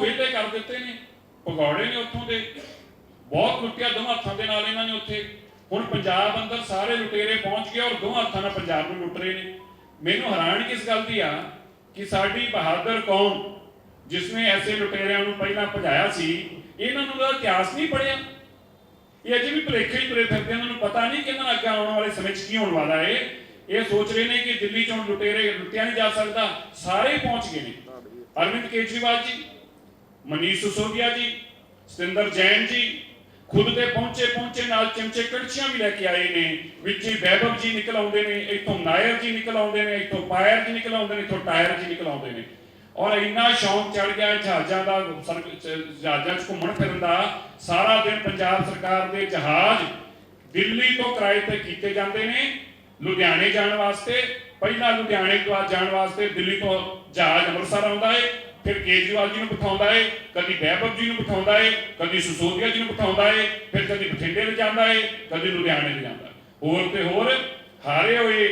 ਵਿਹਲੇ ਕਰ ਦਿੱਤੇ ਨੇ ਪਕੌੜੇ ਨੇ ਉੱਥੋਂ ਦੇ। ਬਹੁਤ ਲੁੱਟਿਆ ਦੋਵਾਂ ਹੱਥਾਂ ਦੇ ਨਾਲ ਇਹਨਾਂ ਨੇ ਉੱਥੇ। ਹੁਣ ਪੰਜਾਬ ਅੰਦਰ ਸਾਰੇ ਲੁਟੇਰੇ ਪਹੁੰਚ ਗਏ ਔਰ ਦੋਵਾਂ ਹੱਥਾਂ ਨਾਲ ਪੰਜਾਬ ਨੂੰ ਲੁੱਟ ਰਹੇ ਨੇ। ਮੈਨੂੰ ਹੈਰਾਨ ਕਿਸ ਗੱਲ ਦੀ ਆ ਕਿ ਸਾਡੀ ਬਹਾਦਰ ਕੌਮ ਜਿਸਨੇ ਐਸੇ ਲੁਟੇਰਿਆਂ ਨੂੰ ਪਹਿਲਾਂ ਭਜਾਇਆ ਸੀ, ਇਹਨਾਂ ਨੂੰ ਦਾ ਇਤਿਹਾਸ ਨਹੀਂ ਪੜਿਆ ਇਹ ਅਜੇ ਵੀ ਭੁਲੇਖੇ ਹੀ ਤੁਰੇ ਫਿਰਦੇ ਇਹਨਾਂ ਨੂੰ ਪਤਾ ਨਹੀਂ ਕਿ ਇਹਨਾਂ ਨਾਲ ਅੱਗੇ ਆਉਣ ਵਾਲੇ ਸਮੇਂ 'ਚ ਕੀ ਹੋਣ ਵਾਲਾ ਏ। ਇਹ ਸੋਚ ਰਹੇ ਨੇ ਕਿ ਦਿੱਲੀ 'ਚੋਂ ਲੁਟੇਰੇ ਲੁੱਟਿਆ ਨਹੀਂ ਜਾ ਸਕਦਾ, ਸਾਰੇ ਹੀ ਪਹੁੰਚ ਗਏ ਨੇ। ਅਰਵਿੰਦ ਕੇਜਰੀਵਾਲ ਜੀ ਮਨੀਸ਼ ਸਿਸੋਦੀਆ ਜੀ, ਸਤਿੰਦਰ ਜੈਨ ਜੀ, ਖੁਦ ਤੇ ਪਹੁੰਚੇ ਪਹੁੰਚੇ ਨਾਲ ਚਮਚੇ ਕੜਛੀਆਂ ਵੀ ਲੈ ਕੇ ਆਏ ਨੇ, ਵਿੱਚ ਹੀ ਵੈਭਵ ਜੀ ਨਿਕਲ ਆਉਂਦੇ ਨੇ, ਇੱਥੋਂ ਨਾਇਰ ਜੀ ਨਿਕਲ ਆਉਂਦੇ ਨੇ, ਇੱਥੋਂ ਪਾਇਰ ਜੀ ਨਿਕਲ ਆਉਂਦੇ ਨੇ, ਇੱਥੋਂ ਟਾਇਰ ਜੀ ਨਿਕਲ ਆਉਂਦੇ ਨੇ। ਔਰ ਇੰਨਾ ਸ਼ੌਂਕ ਚੜ ਗਿਆ ਜਹਾਜ਼ਾਂ ਦਾ ਜਹਾਜ਼ਾਂ 'ਚ ਘੁੰਮਣ ਫਿਰਨ ਦਾ, ਸਾਰਾ ਦਿਨ ਪੰਜਾਬ ਸਰਕਾਰ ਦੇ ਜਹਾਜ਼ ਦਿੱਲੀ ਤੋਂ ਕਿਰਾਏ ਤੇ ਕੀਤੇ ਜਾਂਦੇ ਨੇ, ਲੁਧਿਆਣੇ ਜਾਣ ਵਾਸਤੇ। ਪਹਿਲਾਂ ਲੁਧਿਆਣੇ ਤੋਂ ਜਾਣ ਵਾਸਤੇ ਦਿੱਲੀ ਤੋਂ ਜਹਾਜ਼ ਅੰਮ੍ਰਿਤਸਰ ਆਉਂਦਾ ਹੈ ਫਿਰ ਕੇਜਰੀਵਾਲ ਜੀ ਨੂੰ ਬਿਠਾਉਂਦਾ ਏ, ਕਦੀ ਵੈਭਵ ਜੀ ਨੂੰ ਬਿਠਾਉਂਦਾ ਏ, ਕਦੀ ਸੁਸੋਦੀਆ ਜੀ ਨੂੰ ਬਿਠਾਉਂਦਾ ਏ, ਫਿਰ ਕਦੀ ਬਠਿੰਡੇ ਲੈ ਜਾਂਦਾ ਏ, ਕਦੀ ਲੁਧਿਆਣੇ ਲੈ ਜਾਂਦਾ। ਹੋਰ ਤੇ ਹੋਰ ਹਾਰੇ ਹੋਏ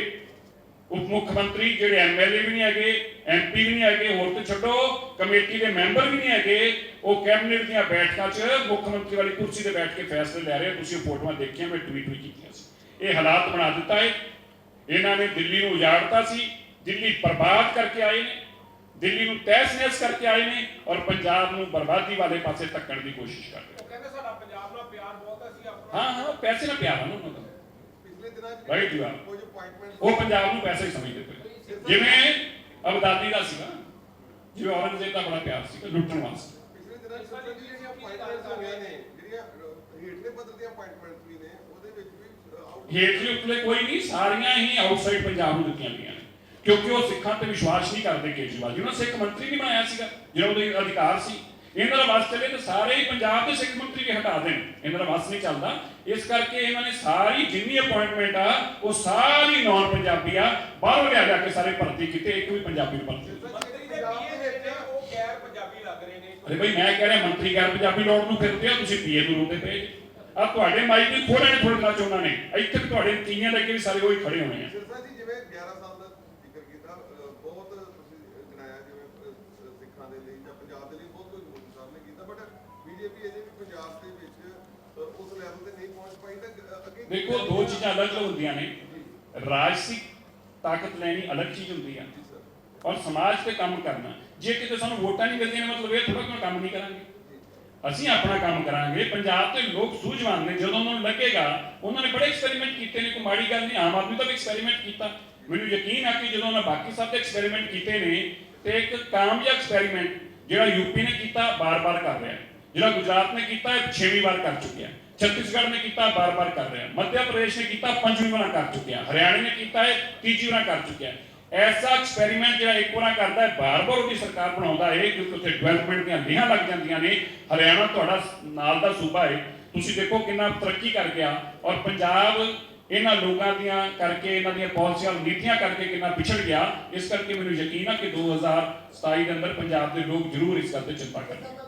ਉਪ ਮੁੱਖ ਮੰਤਰੀ ਜਿਹੜੇ ਐਮਐਲਏ ਵੀ ਨਹੀਂ ਹੈਗੇ ਐਮਪੀ ਵੀ ਨਹੀਂ ਹੈਗੇ, ਹੋਰ ਤੇ ਛੱਡੋ, ਕਮੇਟੀ ਦੇ ਮੈਂਬਰ ਵੀ ਨਹੀਂ ਹੈਗੇ, ਉਹ ਕੈਬਨਿਟ ਦੀਆਂ ਬੈਠਕਾਂ 'ਚ ਮੁੱਖ ਮੰਤਰੀ ਵਾਲੀ ਕੁਰਸੀ ਤੇ ਬੈਠ ਕੇ ਫੈਸਲੇ ਲੈ ਰਹੇ ਤੁਸੀਂ ਫੋਟੋਆਂ ਦੇਖੀਆਂ, ਮੈਂ ਟਵੀਟ ਵੀ ਕੀਤੀਆਂ ਸੀ। ਇਹ ਹਾਲਾਤ ਬਣਾ ਦਿੱਤਾ ਹੈ ਇਹਨਾਂ ਨੇ ਦਿੱਲੀ ਨੂੰ ਉਜਾੜਤਾ ਸੀ, ਦਿੱਲੀ ਬਰਬਾਦ ਕਰਕੇ ਆਏ ਨੇ। ਦਿੱਲੀ ਨੂੰ ਤਹਿਸ-ਨਹਿਸ ਕਰਕੇ ਆਏ ਨੇ ਔਰ ਪੰਜਾਬ ਨੂੰ ਬਰਬਾਦੀ ਵਾਲੇ ਪਾਸੇ ਧੱਕਣ ਦੀ ਕੋਸ਼ਿਸ਼ ਕਰ ਰਹੇ ਉਹ ਕਹਿੰਦੇ ਸਾਡਾ ਪੰਜਾਬ ਨਾਲ ਪਿਆਰ ਬਹੁਤ ਹੈ ਅਸੀਂ ਆਪਣਾ ਹਾਂ ਹਾਂ ਪੈਸੇ ਨਾਲ ਪਿਆਰ ਆ ਨਾ ਉਹਨਾਂ ਦਾ। ਪਿਛਲੇ ਦਿਨਾਂ 'ਚ. ਕੁਝ ਅਪਾਇੰਟਮੈਂਟ ਉਹ ਪੰਜਾਬ ਨੂੰ ਪੈਸਾ ਹੀ ਸਮਝਦੇ ਪਏ ਜਿਵੇਂ ਅਬਦਾਦੀ ਦਾ ਸੀਗਾ ਜਿਵੇਂ ਔਰੰਗਜ਼ੇਬ ਦਾ ਬੜਾ ਪਿਆਰ ਸੀਗਾ ਲੁੱਟਣ ਵਾਸਤੇ। ਪਿਛਲੇ ਦਿਨਾਂ 'ਚ ਜਿਹੜੀਆਂ ਅਪਾਇੰਟਮੈਂਟਸ ਹੋਈਆਂ ਨੇ ਜਿਹੜੀਆਂ ਹੇਠਲੇ ਪੱਧਰ ਦੀਆਂ ਅਪਾਇੰਟਮੈਂਟਸ ਵੀ ਨੇ ਉਹਦੇ ਵਿੱਚ ਵੀ ਹੇਠਲੇ ਉੱਤਲੇ ਕੋਈ ਨਹੀਂ ਸਾਰੀਆਂ ਹੀ ਆਊਟਸਾਈਡ ਪੰਜਾਬ ਨੂੰ ਦਿੱਤੀਆਂ ਗਈਆਂ ਕਿਉਂਕਿ ਉਹ ਸਿੱਖਾਂ ਤੇ ਵਿਸ਼ਵਾਸ ਨਹੀਂ ਕਰਦੇ ਕੇਜਰੀਵਾਲ ਜੀ। ਉਹਨਾਂ ਸਿੱਖ ਮੰਤਰੀ ਨਹੀਂ ਬਣਾਇਆ ਸੀਗਾ ਜਿਹੜਾ ਉਹਦੇ ਅਧਿਕਾਰ ਸੀ। ਇਹਨਾਂ ਦਾ ਵਸ ਚੱਲੇ ਤੇ ਸਾਰੇ ਹੀ ਪੰਜਾਬ ਦੇ ਸਿੱਖ ਮੰਤਰੀ ਵੀ ਹਟਾ ਦੇਣ। ਇਹਨਾਂ ਦਾ ਵਸ ਨਹੀਂ ਚੱਲਦਾ। ਇਸ ਕਰਕੇ ਇਹਨਾਂ ਨੇ ਸਾਰੀ ਜਿੰਨੀ ਅਪਾਇੰਟਮੈਂਟ ਆ ਉਹ ਸਾਰੀ ਨਾਨ ਪੰਜਾਬੀ ਆ ਬਾਹਰੋਂ ਲਿਆ ਲਿਆ ਕੇ ਸਾਰੇ ਭਰਤੀ ਕੀਤੇ ਇੱਕ ਵੀ ਪੰਜਾਬੀ ਨੂੰ ਭਰਤੀ ਅਰੇ ਬਈ ਮੈਂ ਕਹਿ ਰਿਹਾ ਮੰਤਰੀ ਗੈਰ ਪੰਜਾਬੀ ਲਾਉਣ ਨੂੰ ਫਿਰਦੇ ਆ ਤੁਸੀਂ ਪੀਏ ਨੂੰ ਰੋਂਦੇ ਪਏ। ਆ ਤੁਹਾਡੇ ਮਾਈਕ ਵੀ ਖੋਲਣੇ ਥੋੜੇ ਚ ਉਹਨਾਂ ਨੇ। ਇੱਥੇ ਤੁਹਾਡੇ ਤੀਆਂ ਦੇ ਅੱਗੇ ਵੀ ਸਾਰੇ ਉਹੀ ਖੜੇ ਹੋਣੇ ਆ। ਜੀ ਜਿਵੇਂ 11 ਸਾਲ ਬਹੁਤ ਤੁਸੀਂ ਜਨਾਇਆ ਜਿਵੇਂ ਸਿੱਖਾਂ ਦੇ ਲਈ ਜਾਂ ਪੰਜਾਬ ਦੇ ਲਈ ਬਹੁਤ ਕੁਝ ਮੋਦੀ ਸਾਹਿਬ ਨੇ ਕੀਤਾ ਬਟ ਬੀਜੇਪੀ ਅਜੇ ਵੀ ਪੰਜਾਬ ਦੇ ਵਿੱਚ ਉਸ ਲੈਵਲ ਤੇ ਨਹੀਂ ਪਹੁੰਚ ਪਾਈ ਤਾਂ ਅੱਗੇ ਦੇਖੋ ਦੋ ਚੀਜ਼ਾਂ ਅਲੱਗ ਹੁੰਦੀਆਂ ਨੇ। ਰਾਜਸਿਕ ਤਾਕਤ ਲੈਣੀ ਅਲੱਗ ਚੀਜ਼ ਹੁੰਦੀ ਆ। ਸਰ। ਔਰ ਸਮਾਜ ਤੇ ਕੰਮ ਕਰਨਾ। ਜੇ ਕਿਤੇ ਸਾਨੂੰ ਵੋਟਾਂ ਨਹੀਂ ਮਿਲਦੀਆਂ ਮਤਲਬ ਇਹ ਥੋੜਾ ਕੰਮ ਨਹੀਂ ਕਰਾਂਗੇ? ਅਸੀਂ ਆਪਣਾ ਕੰਮ ਕਰਾਂਗੇ। ਪੰਜਾਬ ਦੇ ਲੋਕ ਸੂਝਵਾਨ ਨੇ, ਜਦੋਂ ਉਹਨਾਂ ਨੂੰ ਲੱਗੇਗਾ, ਉਹਨਾਂ ਨੇ ਬੜੇ ਐਕਸਪੈਰੀਮੈਂਟ ਕੀਤੇ ਨੇ, ਕੋਈ ਮਾੜੀ ਗੱਲ ਨਹੀਂ, ਆਮ ਆਦਮੀ ਦਾ ਵੀ ਐਕਸਪੈਰੀਮੈਂਟ ਕੀਤਾ। ਮੈਨੂੰ ਯਕੀਨ ਆ ਕਿ ਜਦੋਂ ਉਹਨਾਂ ਬਾਕੀ ਸਭ ਦੇ ਐਕਸਪੈਰੀਮੈਂਟ ਕੀਤੇ ਨੇ, ਤੇ ਇੱਕ ਕਾਮਯਾਬ ਐਕਸਪੈਰੀਮੈਂਟ ਜਿਹੜਾ ਯੂਪੀ ਨੇ ਕੀਤਾ, ਬਾਰ-ਬਾਰ ਕਰ ਰਿਹਾ ਜਿਹੜਾ ਗੁਜਰਾਤ ਨੇ ਕੀਤਾ, ਇਹ ਛੇਵੀਂ ਵਾਰ ਕਰ ਚੁੱਕਿਆ ਛੱਤੀਸਗੜ੍ਹ ਨੇ ਕੀਤਾ, ਬਾਰ-ਬਾਰ ਕਰ ਰਿਹਾ ਮੱਧ ਪ੍ਰਦੇਸ਼ ਨੇ ਕੀਤਾ, ਪੰਜਵੀਂ ਵਾਰ ਕਰ ਚੁੱਕਿਆ ਹਰਿਆਣਾ ਨੇ ਕੀਤਾ ਹੈ ਤੀਜੀ ਵਾਰ ਕਰ ਚੁੱਕਿਆ ਐਸਾ ਐਕਸਪੈਰੀਮੈਂਟ ਜਿਹੜਾ ਇੱਕ ਵਾਰ ਕਰਦਾ ਹੈ, ਬਾਰ-ਬਾਰ ਉਹਦੀ ਸਰਕਾਰ ਬਣਾਉਂਦਾ ਹੈ ਕਿਉਂਕਿ ਉੱਥੇ ਡਿਵੈਲਪਮੈਂਟ ਦੀਆਂ ਲੀਹਾਂ ਲੱਗ ਜਾਂਦੀਆਂ ਨੇ, ਹਰਿਆਣਾ ਤੁਹਾਡਾ ਨਾਲ ਦਾ ਸੂਬਾ ਹੈ। ਤੁਸੀਂ ਦੇਖੋ ਕਿੰਨਾ ਤਰੱਕੀ ਕਰ ਗਿਆ ਔਰ ਪੰਜਾਬ ਇਹਨਾਂ ਲੋਕਾਂ ਦੀਆਂ ਕਰਕੇ, ਇਹਨਾਂ ਦੀਆਂ ਪਾਲਿਸੀਆਂ ਨੀਤੀਆਂ ਕਰਕੇ ਕਿੰਨਾ ਪਿਛੜ ਗਿਆ, ਇਸ ਕਰਕੇ ਮੈਨੂੰ ਯਕੀਨ ਆ ਕਿ 2027 ਦੇ ਅੰਦਰ ਪੰਜਾਬ ਦੇ ਲੋਕ ਜ਼ਰੂਰ ਇਸ ਗੱਲ ਤੇ ਚਿੰਤਾ ਕਰਨਗੇ